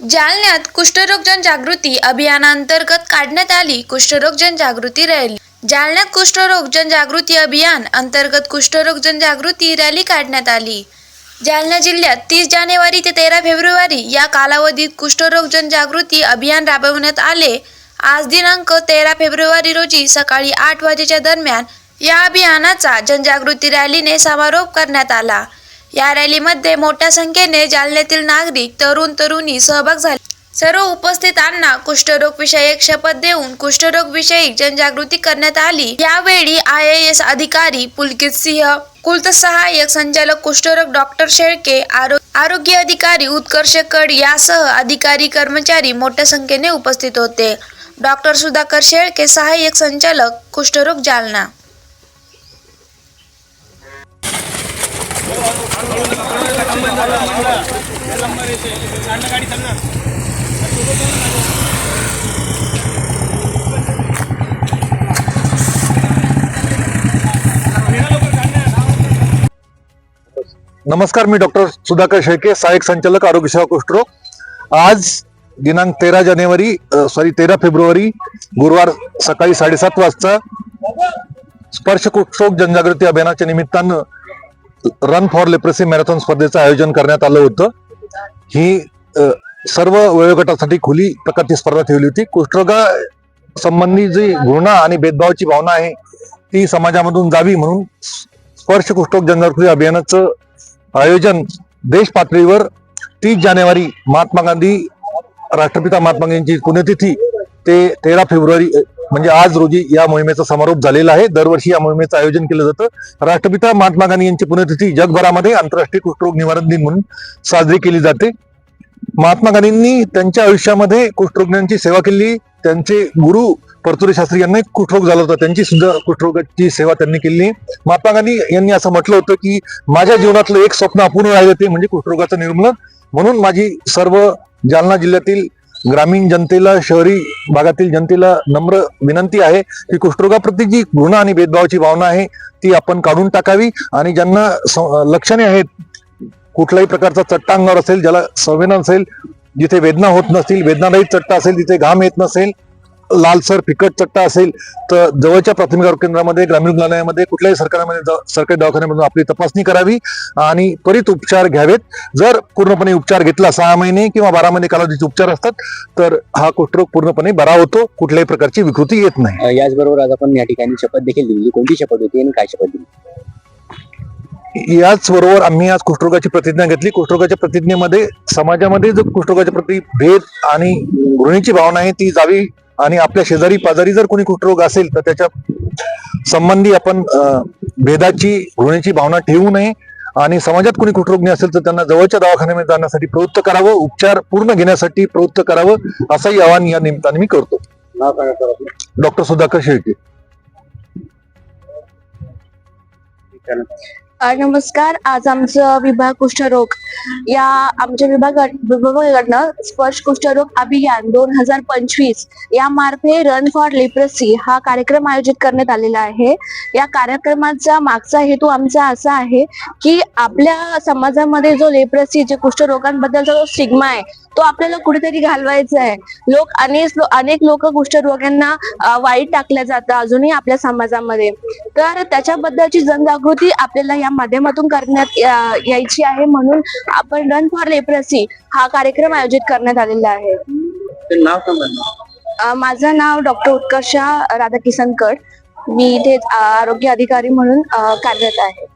जालन्यात कुष्ठरोग जनजागृती अभियानांतर्गत काढण्यात आली कुष्ठरोग जनजागृती रॅली. जालन्यात कुष्ठरोग जनजागृती अभियान अंतर्गत कुष्ठरोग जनजागृती रॅली काढण्यात आली. जालना जिल्ह्यात तीस जानेवारी ते तेरा फेब्रुवारी या कालावधीत कुष्ठरोग जनजागृती अभियान राबवण्यात आले. आज दिनांक तेरा फेब्रुवारी रोजी सकाळी आठ वाजेच्या दरम्यान या अभियानाचा जनजागृती रॅलीने समारोप करण्यात आला. या रॅलीमध्ये मोठ्या संख्येने जालन्यातील नागरिक तरुण तरुणी सहभाग झाले. सर्व उपस्थितांना कुष्ठरोग विषयक शपथ देऊन कुष्ठरोग विषयी जनजागृती करण्यात आली. यावेळी आय एस अधिकारी पुलकित सिंह कुलत सहाय्यक संचालक कुष्ठरोग डॉक्टर शेळके आरोग्य अधिकारी उत्कर्ष कड यासह अधिकारी कर्मचारी मोठ्या संख्येने उपस्थित होते. डॉक्टर सुधाकर शेळके सहाय्यक संचालक कुष्ठरोग जालना नमस्कार मी डॉक्टर सुधाकर शेळके सहाय्यक संचालक आरोग्य सेवा कुष्ठरोग आज दिनांक तेरा जानेवारी सॉरी तेरा फेब्रुवारी गुरुवार सकाळी साडेसात वाजता स्पर्श कुष्ठरोग जनजागृती अभियानाच्या निमित्तानं रन फॉर लेप्रेसी मॅरेथॉन स्पर्धेचं आयोजन करण्यात आलं होतं. ही सर्व वयोगटासाठी खुली प्रकारची स्पर्धा ठेवली होती. कुष्ठरोगा संबंधी जी घृणा आणि भेदभावाची भावना आहे ती समाजामधून जावी म्हणून स्पर्श कुष्ठरोग जनजागृती अभियानाचं आयोजन देश पातळीवर तीस जानेवारी महात्मा गांधी राष्ट्रपिता महात्मा गांधींची पुण्यतिथी ते तेरा फेब्रुवारी म्हणजे आज रोजी या मोहिमेचा समारोप झालेला आहे. दरवर्षी या मोहिमेचं आयोजन केलं जातं. राष्ट्रपिता महात्मा गांधी यांची पुण्यतिथी जगभरामध्ये आंतरराष्ट्रीय कुष्ठरोग निवारण दिन म्हणून साजरी केली जाते. महात्मा गांधींनी त्यांच्या आयुष्यामध्ये कुष्ठरोग्यांची सेवा केली. त्यांचे गुरु परतुरे शास्त्री यांना कुष्ठरोग झाला होता. त्यांची सुद्धा कुष्ठरोगाची सेवा त्यांनी केली. महात्मा गांधी यांनी असं म्हटलं होतं की माझ्या जीवनातलं एक स्वप्न अपूर्ण राहिलं ते म्हणजे कुष्ठरोगाचं निर्मूलन. म्हणून माझी सर्व जालना जिल्ह्यातील ग्रामीण जनतेला शहरी भागातील जनतेला नम्र विनंती आहे की कुष्ठरोगाप्रती जी घृणा आणि भेदभावाची भावना आहे ती आपण काढून टाकावी आणि ज्यांना स- लक्षणे आहेत कुठल्याही प्रकारचा चट्टा अंगावर असेल ज्याला संवेदना असेल जिथे वेदना होत नसतील वेदनादायी चट्टा असेल तिथे घाम येत नसेल लालसर फिकट चट्टा असेल तर जवळच्या प्राथमिक आरोग्य केंद्रामध्ये ग्रामीण रुग्णालयामध्ये कुठल्याही सरकारमध्ये सरकारी दवाखान्यामधून आपली तपासणी करावी आणि त्वरित उपचार घ्यावेत. जर पूर्णपणे उपचार घेतला सहा महिने किंवा बारा महिने कालावधीचे उपचार असतात तर हा कुष्ठरोग पूर्णपणे बरा होतो कुठल्याही प्रकारची विकृती येत नाही. याचबरोबर आज आपण या ठिकाणी शपथ देखील दिली कोणती शपथ होती आणि काय शपथ दिली? याच बरोबर आम्ही आज कुष्ठरोगाची प्रतिज्ञा घेतली. कुष्ठरोगाच्या प्रतिज्ञेमध्ये समाजामध्ये जो कुष्ठरोगाच्या प्रती भेद आणि घृणेची भावना आहे ती जावी. आणि आपल्या शेजारी पाजारी जर कोणी कुष्ठरोग असेल तर त्याच्या संबंधी आपण भेदाची घृणेची भावना ठेवू नये. आणि समाजात कोणी कुष्ठरोगी असेल तर त्यांना जवळच्या दवाखान्यामध्ये जाण्यासाठी प्रवृत्त करावं उपचार पूर्ण घेण्यासाठी प्रवृत्त करावं असंही आवाहन या निमित्ताने मी करतो. डॉक्टर सुधाकर शेळके. नमस्कार. आज आमचं विभाग कुष्ठरोग या आमच्या विभाग विभागाकडनं स्पर्श कुष्ठरोग अभियान दोन हजार पंचवीस या मार्फे रन फॉर लिप्रसी हा कार्यक्रम आयोजित करण्यात आलेला आहे. या कार्यक्रमाचा मागचा हेतू आमचा असा आहे की आपल्या समाजामध्ये जो लेप्रसी जे कुष्ठरोगांबद्दलचा जो स्टिग्मा आहे तो आपल्याला कुठेतरी घालवायचा आहे. लोक अनेक अनेक लोक कुष्ठरोग्यांना वाईट टाकल्या जातं अजूनही आपल्या समाजामध्ये. तर त्याच्याबद्दलची जनजागृती आपल्याला या माध्यमातून करण्यात यायची आहे म्हणून आपण रन फॉर लेप्रसी हा कार्यक्रम आयोजित करण्यात आलेला आहे. माझं नाव डॉक्टर उत्कर्षा राधाकिसन कड मी इथे आरोग्य अधिकारी म्हणून कार्यरत आहे.